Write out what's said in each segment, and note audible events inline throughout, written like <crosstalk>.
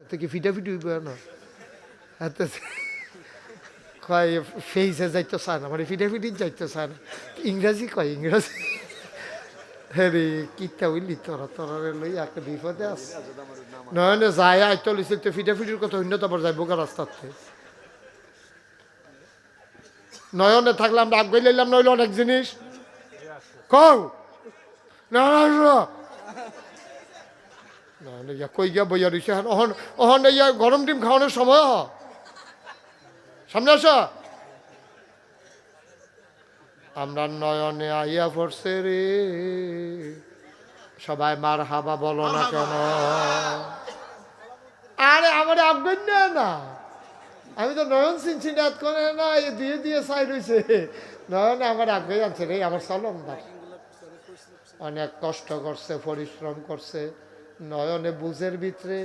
এতে কি ফিটাফিটি না কয় ফেইসে যাইতে চায় না মানে ফিটাফিটি যাইতে চায় না ইংরাজি কয় ইংরাজি হেরে কিতা উইলি তোরা তোরা লই এক বিপদে আছে নয়নে যায় আই চলিছে তো ফিটাফিটির কথা অন্য তারপর যাইব গা রাস্তাতে নয়নে থাকলে আমরা আগ লাইলাম নইলে অনেক জিনিস কও না না না না ইয়া কই গিয়া বইয়া রইছে? হ্যাঁ অহন ইয়া গরম ডিম খাওয়ানোর সময় হ সামনে আসো। আমরা নয়নে আইয়া পড়ছে রে। সবাই মার হাবা বলো না কেন? আরে, আমার আগ্রহ না আমি তো নয়ন সিনচিনাত করে না, এই দিয়ে দিয়ে চাই রয়েছে নয়ন আমার আগ্রহ আছে রে, আমার চলমদার অনেক কষ্ট করছে, পরিশ্রম করছে। নয়নে বুঝের ভিতরে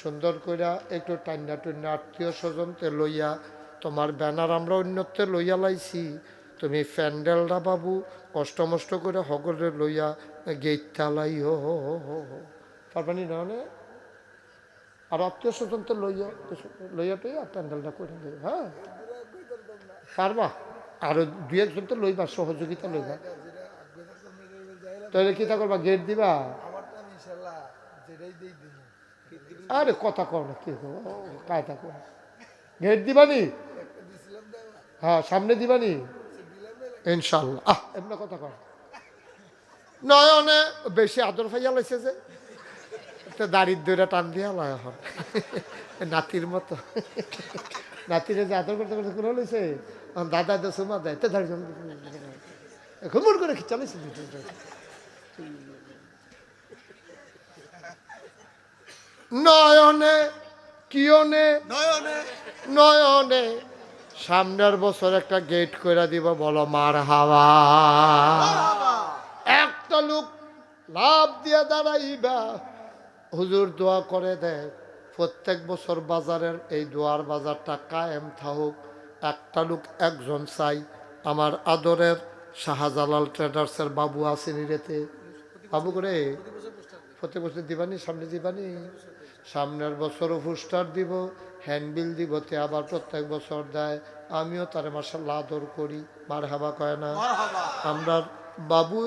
সুন্দর কইরা একটু টান্না টুন্না আত্মীয় স্বজনতে লইয়া, তোমার ব্যানার আমরা অন্যত্বে লইয়া লাইছি। তুমি প্যান্ডেলটা বাবু কষ্ট মষ্ট করে হগলে লইয়া গেটটা লাই হো হো হো হো হো। পারবানি নয়নে আর আত্মীয় স্বজন তো লইয়া লইয়া টইয়া প্যান্ডেলটা করে দেবে হ্যাঁ? পারবা? আরও দুই একজন তো লইবা, সহযোগিতা লইবা। তাহলে কি তা করবা? গেট দিবা আমারটা আমি ইনশাল্লাহ যেটাই দিই দিব আরে কথা কর না কি কায়দা কর গেট দিবানি? হ্যাঁ সামনে দিবানি? ইনশাল্লাহ আহ এমনি কথা কর নয়নে বেশি আদর ফাইয়া লাইছে যে। একটা দাড়ির টান দিয়া লয় এখন। নাতির মতো। নাতিরে যে আদর করতে করতে কোনো লইছে? দাদা দে সুমা দেয় তো দাড়ি ঘুমুর করে চালাইছে? নয়নে কিয়নে? নয়নে। নয়নে। সামনের বছর একটা গেট করে দিব বলো মার হাওয়া একটা লোক লাভ দিয়ে দাঁড়াইবা। হুজুর দোয়া করে দেয় প্রত্যেক বছর বাজারের এই দোয়ার বাজারটা কায়েম থাকুক। একটা লোক একজন চাই আমার আদরের শাহজালাল ট্রেডার্সের বাবু আসেনি রেতে। বাবু করে প্রত্যেক বছর দিবানি সামনে দিবানি? সামনের বছরও পুস্টার দিব হ্যান্ডবিল দিব তে আবার প্রত্যেক বছর দেয়। আমিও তার মাসাল্লাহ আদর করি মার হাবা কয় না। আমরা বাবু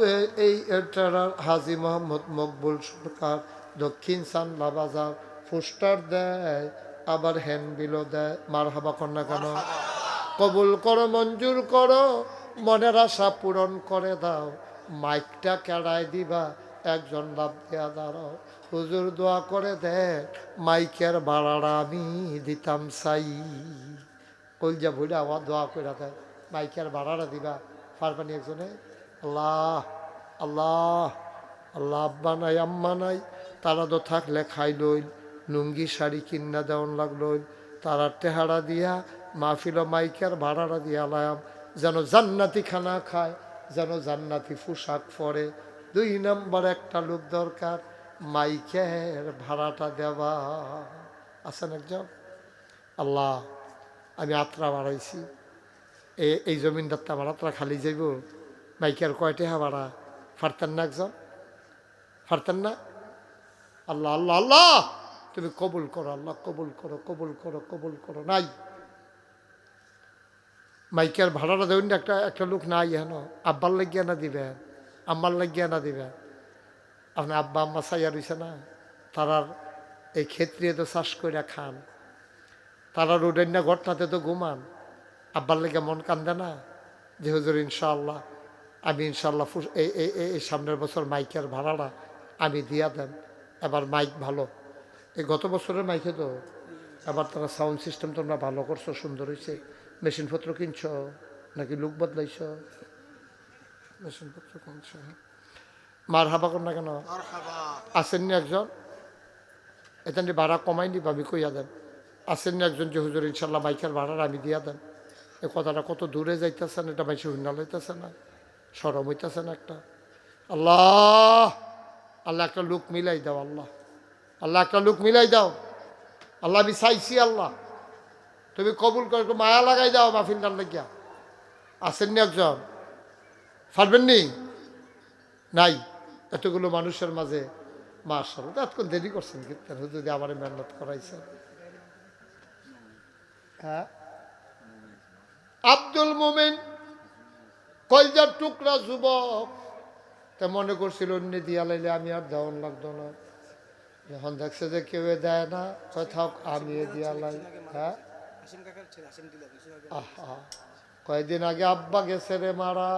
এই এটার হাজি মোহাম্মদ মকবুল সরকার দক্ষিণ সানলা বাজার পোস্টার দেয় আবার হ্যান্ডবিলও দেয়। মার হাবা কন্যা কেন? কবুল করো মঞ্জুর করো মনের আশা পূরণ করে দাও। মাইকটা কেড়ায় দিবা একজন লাভ দেয়া দাঁড়াও। হুজুর দোয়া করে দে মাইকের ভাড়াটা আমি দিতাম সাই কলজা ভুলে আমার দোয়া করে দেয় মাইকের ভাড়াটা দিবা। পারবানি একজনে? আল্লাহ আল্লাহ আল্লাহ আব্বা নাই, আম্মা নাই। তারা তো থাকলে খাই লইল, লুঙ্গি শাড়ি কিনা দেওয়ান লাগলইল তারা টেহারা দিয়া, মাহফিল মাইকের ভাড়াটা দিয়া লায়াম। যেন জান্নাতি খানা খায়, যেন জান্নাতি পোশাক পরে। দুই নম্বর একটা লোক দরকার, মাইকের ভাড়াটা দেওয়া। আছেন একজন? আল্লাহ, আমি আত্রা বাড়াইছি। এই জমিনদারটা আমার আত্রা খালি যাইব। মাইকের কয়টা ভাড়া? ফারতেন না একজন? ফারতেন না? আল্লাহ আল্লাহ আল্লাহ! তুমি কবুল করো, আল্লাহ, কবুল করো কবুল করো কবুল করো। নাই। মাইকের ভাড়াটা দেবেন একটা একটা লোক নাই হেন আব্বার লাগিয়া না দিবেন? আম্মার লাগিয়া না দিবেন আপনার আব্বা, আম্মা চাইয়া রইছে না? তারার এই ক্ষেত্রে তো চাষ করে খান। তারা রোডের না ঘরটাতে তো ঘুমান। আব্বার লেগে মন কান্দে না? যে হুজুর, ইনশাআল্লাহ, আমি ইনশাআল্লাহ এই- এই সামনের বছর মাইকের ভাড়াটা আমি দিয়া দেন। এবার মাইক ভালো। এই গত বছরের মাইকে তো। এবার তারা সাউন্ড সিস্টেম তোমরা ভালো করছ, সুন্দর হয়েছে মেশিনপত্র কিনছ, নাকি লুক বদলাইছ? মেশিনপত্র কিনছ মার হাবা কর না কেন আসেননি একজন এখানে ভাড়া কমাই নি ভাবি কইয়া দেন আসেননি একজন যে হুজুর ইনশাল্লাহ মাইকের ভাড়াটা আমি দিয়া দেন এই কথাটা কত দূরে যাইতেছেন এটা মাইসে হুন্না লইতেছে না সরম হইতেছে না একটা আল্লাহ আল্লাহ একটা লোক মিলাই দাও আল্লাহ আল্লাহ একটা লোক মিলাই দাও আল্লাহ আমি চাইছি আল্লাহ তুমি কবুল করে একটু মায়া লাগাই দাও মাহফিলটার লাগিয়া আসেননি একজন পারবেননি নাই। এতগুলো মানুষের মাঝে মার্শাল এতক্ষণ দেরি করছেন কিন্তু যদি আমার মেহনত করাইছেন হ্যাঁ? আব্দুল মোমেন কলজার টুকরা যুবক। তা মনে করছিল অন্য দিয়া লাইলে আমি আর দেওয়ান লাগতো না। যখন দেখছে যে কেউ দেয় না। কোথাও আমি দিয়া লাই। হ্যাঁ? আহা। কয়েকদিন আগে আব্বা গেছে রে মারা।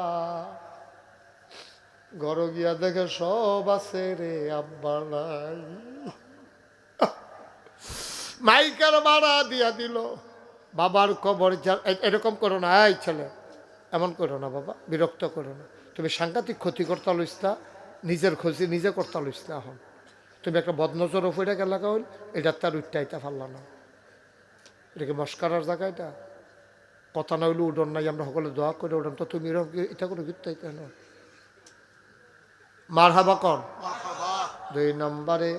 ঘর গিয়া দেখে সব আছে রে, আব্বা নাই। মাইকের মারা দিয়া দিল। বাবার কবর এরকম করো না, এই ছেলে। এমন করো না বাবা, বিরক্ত করো না। তুমি সাংঘাতিক ক্ষতি করতে লইস্তা নিজের ক্ষতি নিজে করতে লইস্তা এখন। তুমি একটা বদনজর ওপরে গেলা কইল, এটা তার উঠটাইতে পারলা না। এটা কি মস্কারার জায়গা এটা? কথা না হইলে উডন নাই আমরা সকলে দোয়া করে উডন তো তুমি এরকম এটা করে গীত কেন মার হাবা কন দুই নম্বরে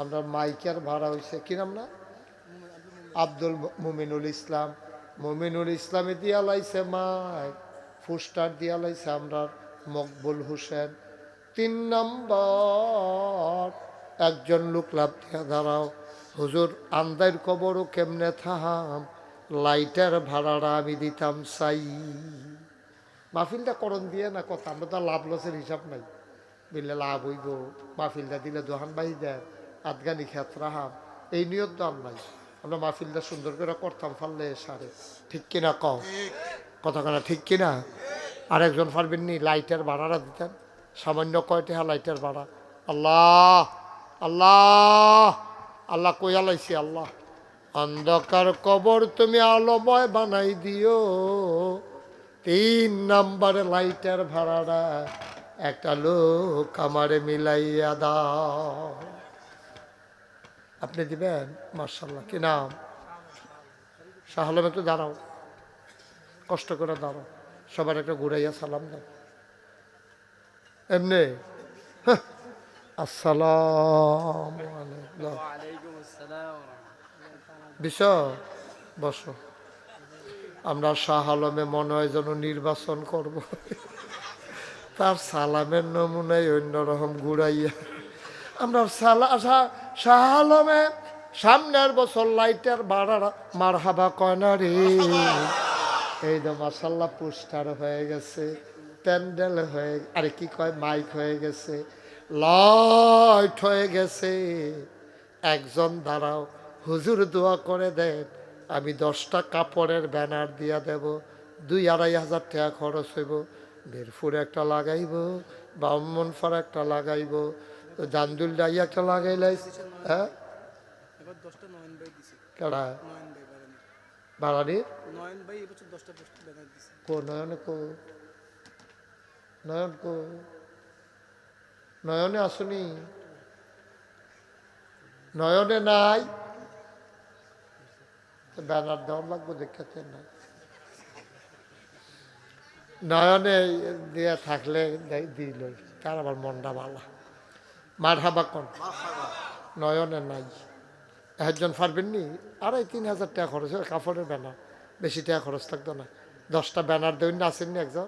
আমরা মাইকের ভাড়া হয়েছে কি নাম না? আব্দুল মুমিনুল ইসলাম। মুমিনুল ইসলামে দিয়া লাইছে মাই ফুস্টার দিয়া লাইছে আমরা মকবুল হোসেন। তিন নম্বর একজন লোক লাভ দিয়া দাঁড়াও। হুজুর আন্দার কবরও কেমনে থাহাম? লাইটের ভাড়াটা আমি দিতাম চাই। মাহফিলটা করণ দিয়ে না কথা, আমরা তো লাভ লসের হিসাব নাই। বিলে লাভ হইব, মাহফিলটা দিলে দোহান বাহি দেন আদগানি খেত রাহাম, এই নিয়ত আর নাই। আমরা মাহফিলটা সুন্দর করে করতাম পারলে সারে। ঠিক কিনা কও? কথা কেনা ঠিক কিনা? আর একজন পারবেন নি, লাইটের ভাড়াটা দিতেন। সামান্য কয়টা লাইটের ভাড়া? আল্লাহ আল্লাহ আল্লাহ কইয়া লাইছি, আল্লাহ। অন্ধকার কবর তুমি আলোময় বানাই দিও। তিন নম্বরে লাইটার ভাড়াটা একটা লোক আমারে মিলাইয়া দাও। আপনি দিবেন? মার্শাল্লাহ কি নাম? শাহ আলম, একটু দাঁড়াও। কষ্ট করে দাঁড়াও। সবার একটা ঘুরাইয়া সালাম দাও। এমনি? হ্যাঁ। আসসালাম আলাইকুম। আসসালাম। বিশ বসো। আমরা শাহ আলমে মনে হয় যেন নির্বাচন করব। তার সালামের নমুনাই অন্যরকম ঘুরাইয়া। আমরা সালা, শাহ আলমে সামনের বছর লাইটের বাড়ার মার হাবা কয়না রে? এই তো মাসাল্লাহ পোস্টার হয়ে গেছে, প্যান্ডেল হয়ে, আরে কি কয়, মাইক হয়ে গেছে, লাইট হয়ে গেছে। একজন দাঁড়াও হুজুর দোয়া করে দেন আমি দশটা কাপড়ের ব্যানার দিয়া দেব দুই আড়াই হাজার টাকা খরচ হইব বেরফুর একটা লাগাইব ব্রাহ্মণ ফার একটা লাগাইব জান্দুল ডাই একটা লাগাইলাই হ্যাঁ? কেডা? বাড়ানির কো নয়নে কো? নয়ন কো? নয়নে আসুনি? নয়নে নাই? ব্যানার দেওয়ার লাগবো দেখাতে না নয়নে দিয়ে থাকলে দে- দিল তার আবার মনটা ভালো। মার হাবা কন নয়নে নাই। একজন পারবেন নি? আড়াই তিন হাজার টাকা খরচ হয় কাপড়ের ব্যানার বেশি টাকা খরচ থাকতো না। দশটা ব্যানার দেবেন না আসেননি একজন?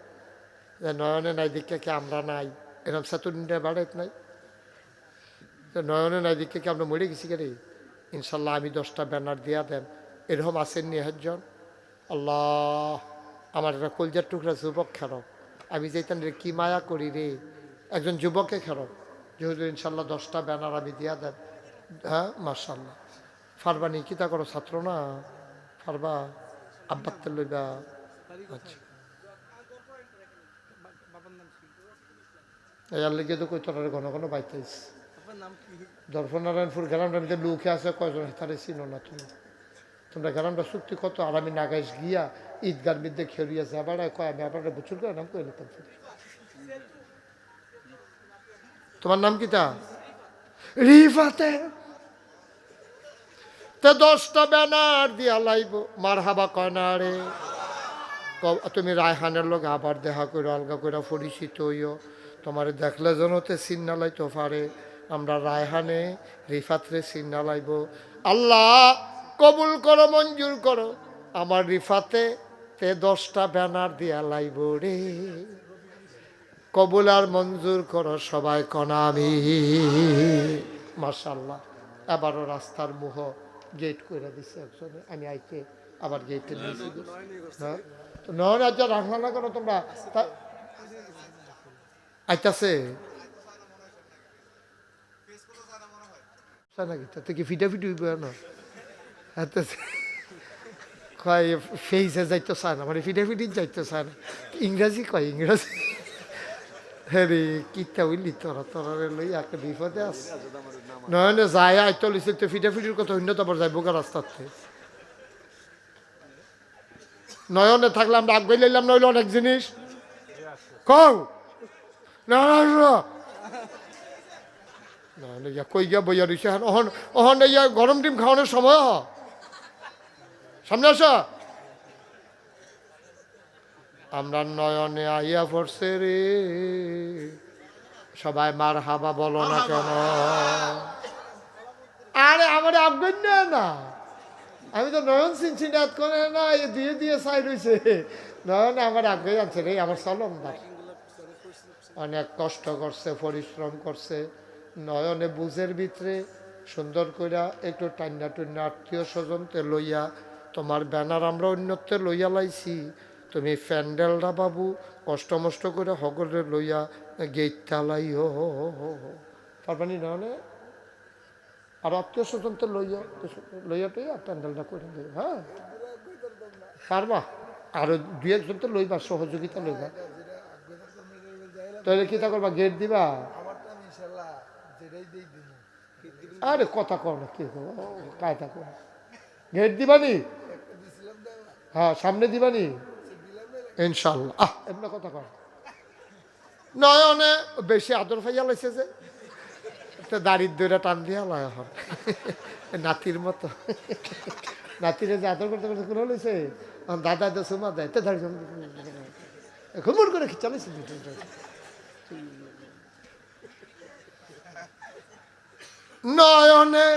যে নয়নে নাই দিকে কি আমরা নাই? এরকম সাতুর ইন্ডিয়া বাড়াইত নাই। নয়নে নাই দিকে কি আমরা মরে গেছি কে রে? ইনশাল্লাহ আমি দশটা ব্যানার দিয়া দেন। এরকম আসেননি একজন আল্লাহ আমার একটা কলজার টুকরা যুবক খেরো আমি যেতাম রে কি মায়া করি রে? একজন যুবককে খেরো যেহেতু ইনশাল্লাহ দশটা ব্যানার আমি দিয়া দেন হ্যাঁ মার্শাল্লাহ ফারবানি কিতা করো ছাত্র না? ফারবা আব্বাত্তে লইবা। আচ্ছা। এর লেগে তো কই তোর ঘন ঘন কি? দর্শনারায়ণপুর গ্রামটার মধ্যে লোকে আছে কয়জন তারে চিনো না তুমি? তোমরা গ্রামটা চুক্তি কত আর আমি নাগাইশ গিয়া ঈদগার মধ্যে খেলিয়া যাবার কয়, আমি আবার বুচুর করে নাম কইলে তোমার নাম কি তা? রিফাতে। তে দশটা ব্যানার দিয়া লাইব মার হাবা কয়নারে। রে তুমি রায়হানের লোক আবার দেখা করে আলগা করে পরিচিত হইও। তোমার দেখলে যেন তে চিন্না লাইতে পারে। আমরা রায়হানে, রিফাতরে চিন্না লাইব আল্লাহ কবুল করো, মঞ্জুর করো। আমার রিফাতে তে দশটা ব্যানার দিয়া লাইব রে। কবুল আর মঞ্জুর করো সবাই কনামি। মার্শাল্লাহ আবারও রাস্তার মুহ গেট করে দিছে একজনে। আমি আইতে আবার গেটে নিয়েছি হ্যাঁ নয় আজ রাখলা না কেন তোমরা? আইতাছে? চায় নাকি? তাতে কি ফিটা ফিটি না? কয় ফেইসে যাইতে চায় না মানে ফিটা ফিটি যাইতে চায় না ইংরাজি কয় ইংরাজি হেরে কিতা উইলি তোরা তোরা লই একটা বিপদে আছে নয়নে যায় আইতো লিছে তো ফিটা ফিটির কথা অন্য তারপর যাইব গা রাস্তাতে নয়নে থাকলে আমরা আগ লাইলাম নইলে অনেক জিনিস কও না ইয়া কই গিয়া বইয়া রইছে অহন অহন ইয়া গরম ডিম খাওয়ানোর সময় হ সামনে আসা। আমরা নয়নে আইয়া পড়ছে রে। সবাই মার হাবা বলো না কেন? আরে আমার আফগান না। আমি তো নয়ন সিনসিনাত করে না, এ দিয়ে দিয়ে সাই রইছে নয়ন আমার আগে আছে রে, আমার চলমদার অনেক কষ্ট করছে, পরিশ্রম করছে। নয়নে বুঝের ভিতরে সুন্দর কইরা একটু টান্না টুন্না আত্মীয় স্বজনকে লইয়া তোমার ব্যানার আমরা অন্যত্বে লইয়া লাইছি। তুমি প্যান্ডেলটা বাবু, কষ্ট মষ্ট করে হগরে লইয়া গেটটা লাই, হো হো হো হো পারবানি নয়নে আর আত্মীয় স্বজন তো লইয়া লইয়া টইয়া প্যান্ডেলটা করে দেবে হ্যাঁ? পারবা? আরও দুই একজন তো লইবা, সহযোগিতা লইবা। তাহলে কি তা করবা, গেট দিবা? আরে কথা কর না, কি কায়দা কর গেট দিছিলাম দেওয়া হ্যাঁ সামনে দিবানি? ইনশাল্লাহ আহ। এমনি কথা কর নয়নে বেশি আদর ফাইয়া লাইছে যে। একটা দারিদ্রটা টান দিয়া লয় এখন। নাতির মতো। নাতিরে যে আদর করতে করতে কোনো লইছে? দাদা দে সুমা দেয় তো দাঁড়িয়ে ঘুমুর করে চালিয়েছে নয়নে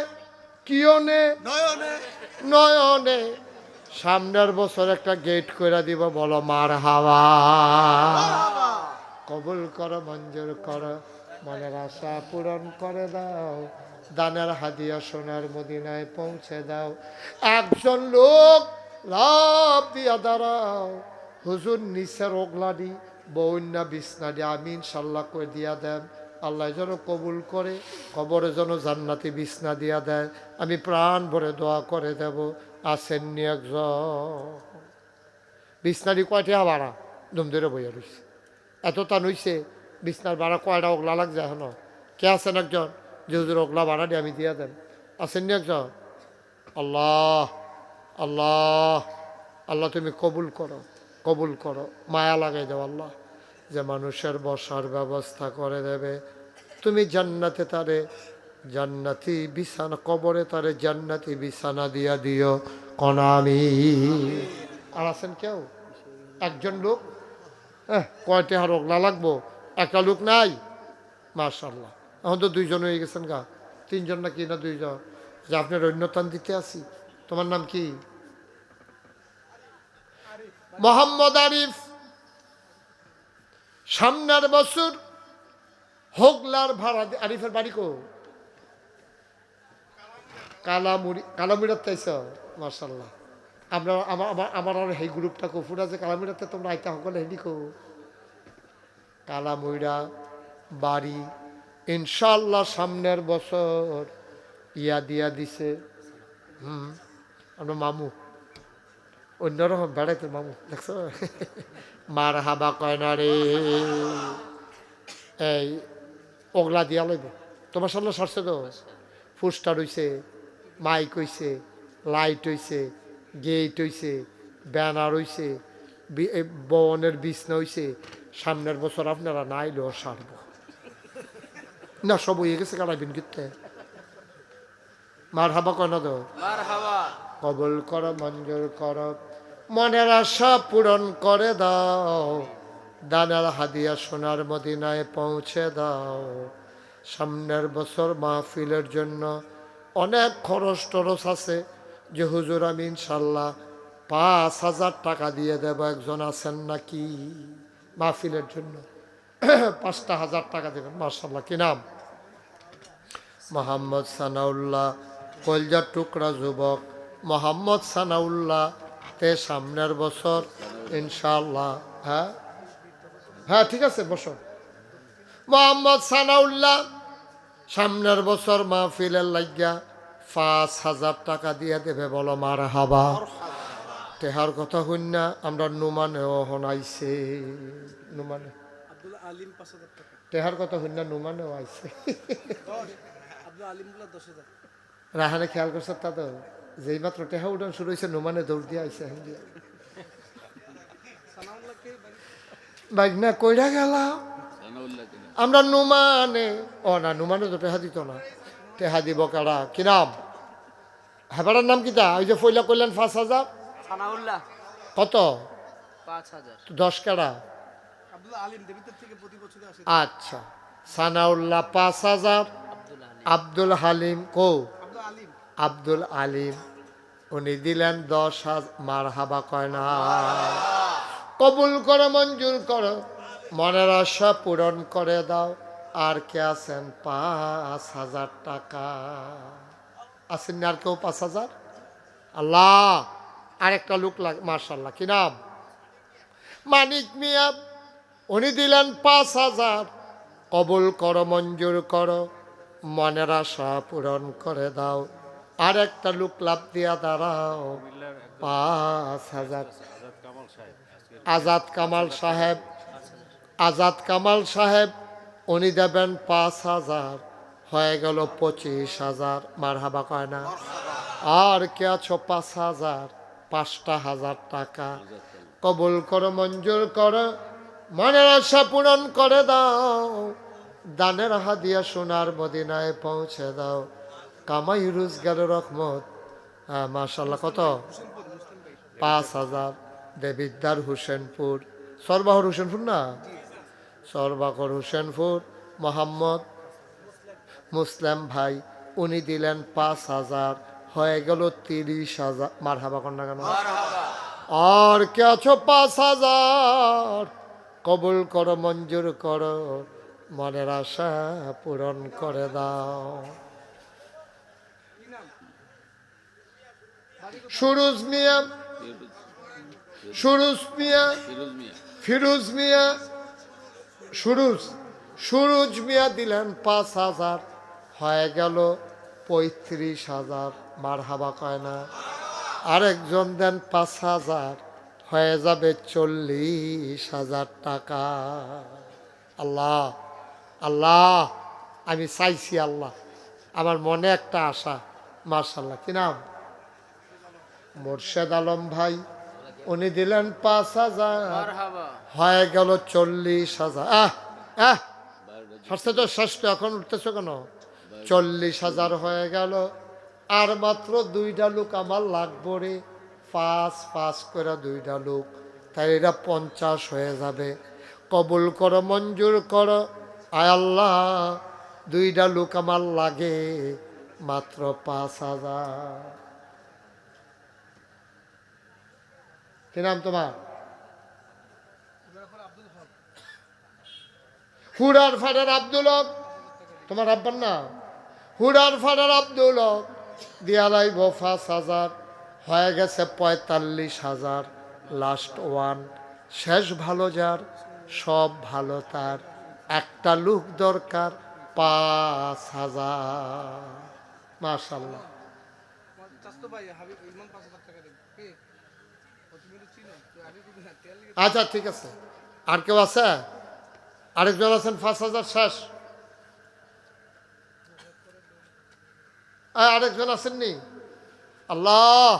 কিয়নে? নয়নে। নয়নে সামনের বছর একটা গেট করে দিব বলো মার হাওয়া। কবুল করো মঞ্জুর করো মনের আশা পূরণ করে দাও। দানের হাদিয়া সোনার মদিনায় পৌঁছে দাও। একজন লোক লাভ দিয়া দাঁড়াও। হুজুর নিচের ওগলাডি বৌন্যা বিছনাডি আমি ইনশাল্লাহ করে দিয়া দেন। আল্লাহ যেন কবুল করে কবরে যেন জান্নাতি বিছনা দিয়া দেয়। আমি প্রাণ ভরে দোয়া করে দেব। আসেননি একজন বিছনাটি কয়টা ভাড়া দুম ধরে বইয়া রইছে এত টান হইছে বিছনার ভাড়া কয়টা ওগলা লাগ যায় এখনও কে আছেন একজন যে হুজুর ওগলা ভাড়া দিয়ে আমি দিয়া দেন আসেননি একজন আল্লাহ আল্লাহ আল্লাহ তুমি কবুল করো কবুল করো মায়া লাগাই দাও আল্লাহ যে মানুষের বসার ব্যবস্থা করে দেবে তুমি জান্নাতে তারে জান্নাতি বিছানা, কবরে তারে জান্নাতি বিছানা দিয়া দিও, কনামি। আর আছেন কেউ? একজন লোক? হ্যাঁ কয়টা আর ওগলা লাগবো? একটা লোক নাই? মার্শাল্লাহ এখন তো দুইজন হয়ে গেছেন গা। তিনজন না কি না দুইজন? যে আপনার অন্যতান দিতে আসি তোমার নাম কি? মোহাম্মদ আরিফ। সামনের বছর হোগলার ভাড়া আরিফের বাড়ি কো কালামুড়ি কালামুড়ার তাইছ মার্শাল্লাহ আমরা আমার আমার আমার আর সেই গ্রুপটা কফুর আছে কালামুড়াতে তোমরা আইতা সকলে হেডি কো। কালামুড়া বাড়ি ইনশাল্লাহ সামনের বছর ইয়া দিয়া দিছে। হুম। আমরা মামু। অন্যরকম বেড়াইতে মামু, দেখছ? মার হাবা কয় না রে। এই, ওগলা দিয়া লইব। তোমার সামনে সরছে তো? ফুস্টার হইছে মাইক হইছে লাইট হইছে গেট হইছে ব্যানার হইছে বনের বিছনা হইছে। সামনের বছর আপনারা না আইলেও সারব। না সব হয়ে গেছে কারাবিন গিতে মার হাবা কয় না তো? কবল কর মঞ্জুর কর মনের আশা পূরণ করে দাও। দানার হাদিয়া সোনার মদিনায় পৌঁছে দাও। সামনের বছর মাহফিলের জন্য অনেক খরচ টরচ আছে যে হুজুর আমি ইনশাল্লাহ পাঁচ হাজার টাকা দিয়ে দেব, একজন আছেন নাকি মাহফিলের জন্য? <clears throat> পাঁচটা হাজার টাকা দেবেন মার্শাল্লাহ কি নাম? মোহাম্মদ সানাউল্লাহ, কলজার টুকরা যুবক। মোহাম্মদ সানাউল্লাহ, তে সামনের বছর, ইনশাল্লাহ হ্যাঁ? হ্যাঁ ঠিক আছে, বসো। মোহাম্মদ সানাউল্লাহ সামনের বছর মাহফিলের লাগিয়া পাঁচ হাজার টাকা দিয়ে দেবে বলো মার হাবা তেহার কথা হইন না আমরা নুমানেও হনাইছে নুমানে। আব্দুল আলিম পাঁচ হাজার টাকা। তেহার কথা হইন না নুমানেও আইছে। রাহানে খেয়াল করছে তা তো? যেই মাত্র টেহা উঠান শুরু হয়েছে নুমানে দৌড় দিয়ে সানাউল্লাহকে বাইক না কইরা গেল আমরা নুমানে ও না নুমানে তো টেহা দিত না। টেহা দিব কারা? কি নাম? হেবাটার নাম কি কিতা ওই যে ফইলা করলেন পাঁচ হাজার? সানাউল্লাহ। কত? পাঁচ হাজার। দশ কারা? আব্দুল আলিম দেবিতার থেকে প্রতি বছরে আসে। আচ্ছা। সানাউল্লাহ পাঁচ হাজার। আব্দুল হালিম। কো? আব্দুল আলিম। আব্দুল আলিম। উনি দিলেন দশ হাজার মার হাবা কয় না। কবুল করো মঞ্জুর করো। মনের আশা পূরণ করে দাও। আর কে আছেন পাঁচ হাজার টাকা? আছেন না আর কেউ পাঁচ হাজার? আল্লাহ আরেকটা লোক লাগ মার্শাল্লাহ কি নাম? মানিক মিয়া উনি দিলেন পাঁচ হাজার। কবুল করো মঞ্জুর করো মনের আশা পূরণ করে দাও। আর একটা লোক লাভ দিয়া দাঁড়াও পাঁচ হাজার। আজাদ কামাল সাহেব আজাদ কামাল সাহেব, উনি দেবেন পাঁচ হাজার। হয়ে গেল পঁচিশ হাজার। মার হাবা কয় না? আর কে আছো? পাঁচ হাজার। পাঁচটা হাজার টাকা। কবুল করো, মঞ্জুর করো, মনের আশা পূরণ করে দাও। দানের হাদিয়া সোনার মদিনায় পৌঁছে দাও। কামাই রোজগারের রহমত। হ্যাঁ মার্শাল্লাহ কত? পাঁচ হাজার। দেবিদ্দার হুসেনপুর। সরবাহর হুসেনপুর না? সরবাকর হুসেনপুর, মোহাম্মদ মুসলিম ভাই, উনি দিলেন পাঁচ হাজার, হয়ে গেল তিরিশ হাজার। মার হাবা কন্যা কেন? আর কে আছো পাঁচ হাজার? কবুল করো, মঞ্জুর করো, মনের আশা পূরণ করে দাও। সুরুজ মিয়া সুরুজ মিয়া, ফিরোজ মিয়া সুরুজ সুরুজ মিয়া দিলেন পাঁচ হাজার। হয়ে গেল পঁয়ত্রিশ হাজার। মার হাবা কয় না? আরেকজন দেন পাঁচ হাজার। হয়ে যাবে চল্লিশ হাজার টাকা। আল্লাহ আল্লাহ, আমি চাইছি আল্লাহ। আমার মনে একটা আশা মার্শাল্লাহ কি নাম? মোর্শেদ আলম ভাই। উনি দিলেন পাঁচ হাজার। হয়ে গেল চল্লিশ হাজার। আহ আহ। সস্তা তো ষষ্ঠ এখন উঠতেছ কেন? চল্লিশ হাজার হয়ে গেল। আর মাত্র দুইটা লোক আমার লাগবো রে। পাঁচ পাঁচ করে দুইটা লোক। তাই এটা পঞ্চাশ হয়ে যাবে। কবুল করো মঞ্জুর করো। আয় আল্লাহ দুইটা লোক আমার লাগে মাত্র পাঁচ হাজার। কি নাম তোমার? হুড়ার ফাড়ার আব্দুল হক। তোমার আব্বার না হুড়ার ফাড়ার আব্দুল হক। দিয়ালাই পাঁচ হাজার, হয়ে গেছে পঁয়তাল্লিশ হাজার। লাস্ট ওয়ান শেষ ভালো যার, সব ভালো তার। একটা লুক দরকার, পাঁচ হাজার। মাশাল্লাহ চাস্তো ভাই হাবিব ইমান পাঁচ হাজার টাকা দেবে কে ও তুমি তো চিনো তো আগে কিন্তু না তেল লিগে আচ্ছা ঠিক আছে। আর কেউ আছে? আরেকজন আছেন? পাঁচ হাজার শেষ। আরেকজন আছেননি? আল্লাহ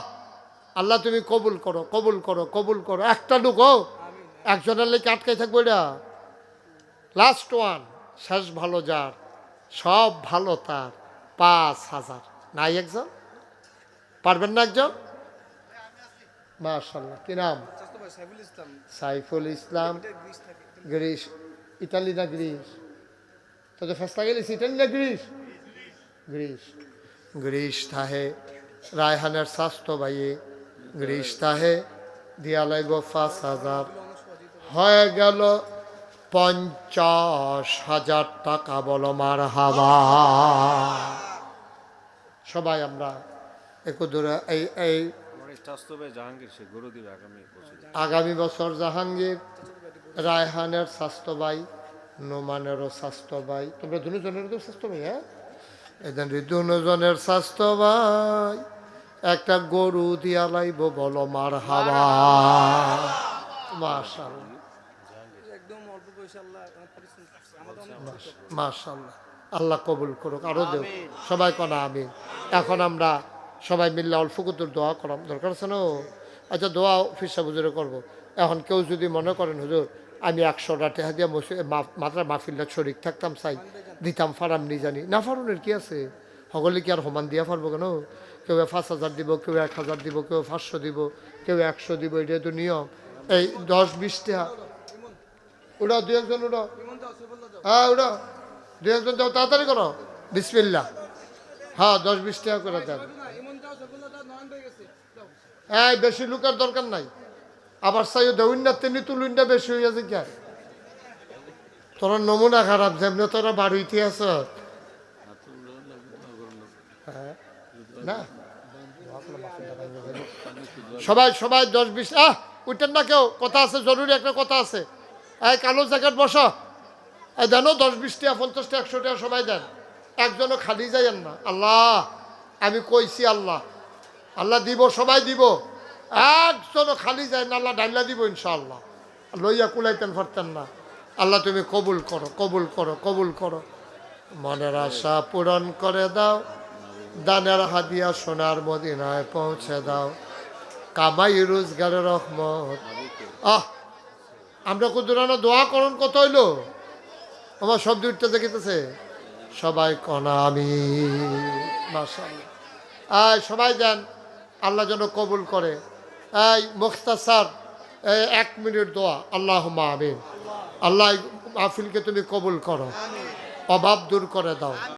আল্লাহ তুমি কবুল করো কবুল করো কবুল করো। একটা ঢুকো একজনের লেগে আটকাই থাকব এটা। লাস্ট ওয়ান শেষ ভালো যার। সব ভালো তার। পাঁচ হাজার। নাই একজন? পারবেন না একজন? মাশাল্লাহ কি নাম? সাইফুল ইসলাম? গ্রিস ইতালি না গ্রিস? তো তো ফেস্তা গেলিস ইটালি না গ্রিস? গ্রিস। গ্রিস থাহে রায়হানের স্বাস্থ্য বাইয়ে গ্রিস থাহে দিয়া লাগব পাঁচ হাজার। হয়ে গেল পঞ্চাশ হাজার টাকা বলো মার হাবা সবাই আমরা একটু দূরে এই এই দিবে আগামী বছর জাহাঙ্গীর রায়হানের স্বাস্থ্য ভাই নোমানেরও স্বাস্থ্য ভাই তোমরা দুজনের তো স্বাস্থ্য ভাই হ্যাঁ? এদিন দুজনের স্বাস্থ্য ভাই একটা গরু দিয়া লাইব বলো মার হাওয়া। মাশাল একদম আল্লাহ কবুল করুক। আরও দেও। সবাই কনা আমি এখন আমরা সবাই মিললে অল্প কুতুর দোয়া করাম। দরকার আছে না? আচ্ছা দোয়া ফিরসা বুঝে করব। এখন কেউ যদি মনে করেন হুজুর আমি একশো একশোটা টেহা দিয়ে মাত্রা মাহফিল্লা শরিক থাকতাম চাই দিতাম ফারাম নি জানি। না ফারুনের কি আছে? সকলে কি আর সমান দিয়া পারব কেন? কেউ পাঁচ হাজার দিব কেউ এক হাজার দিব কেউ পাঁচশো দিব কেউ একশো দিব এটা তো নিয়ম। এই দশ বিশ ওটা দু একজন দাও, হ্যাঁ ওটা দু একজন যাও তাড়াতাড়ি করো। বিসমিল্লা হ্যাঁ দশ বিশ টাকা করে দেন। হয়ে বেশি লোকের দরকার নাই। আবার তেমনি তোর নমুনা খারাপ যেমনি তোরা বাড়িতে আছ হ্যাঁ, সবাই সবাই দশ বিশ আহ উঠেন না কেউ কথা আছে জরুরি একটা কথা আছে। এই কালো জ্যাকেট বসো। এই দেন দশ বিশ টাকা পঞ্চাশ একশো টাকা সবাই দেন। একজনও খালি যাইয়েন না। আল্লাহ! আমি কইছি আল্লাহ। আল্লাহ দিব, সবাই দিব। একজনও খালি যায় না, আল্লাহ ডাইলা দিব ইনশাআল্লাহ। লইয়া কুলাইতেন পারতেন না। আল্লাহ তুমি কবুল করো কবুল করো কবুল করো। মনের আশা পূরণ করে দাও। দানের হাদিয়া সোনার মদিনায় পৌঁছে দাও। কামাই রোজগারের রহমত। আহ, আমরা কুদুরানো দোয়া করুন, কত হইল? আমার শব্দ উঠতে দেখিতেছে। সবাই কনা আমি আয় সবাই যান। আল্লাহ যেন কবুল করে। এই মুখতাসার এক মিনিট দোয়া। আল্লাহ আমিন। আল্লাহ আফিলকে তুমি কবুল করো। অভাব দূর করে দাও।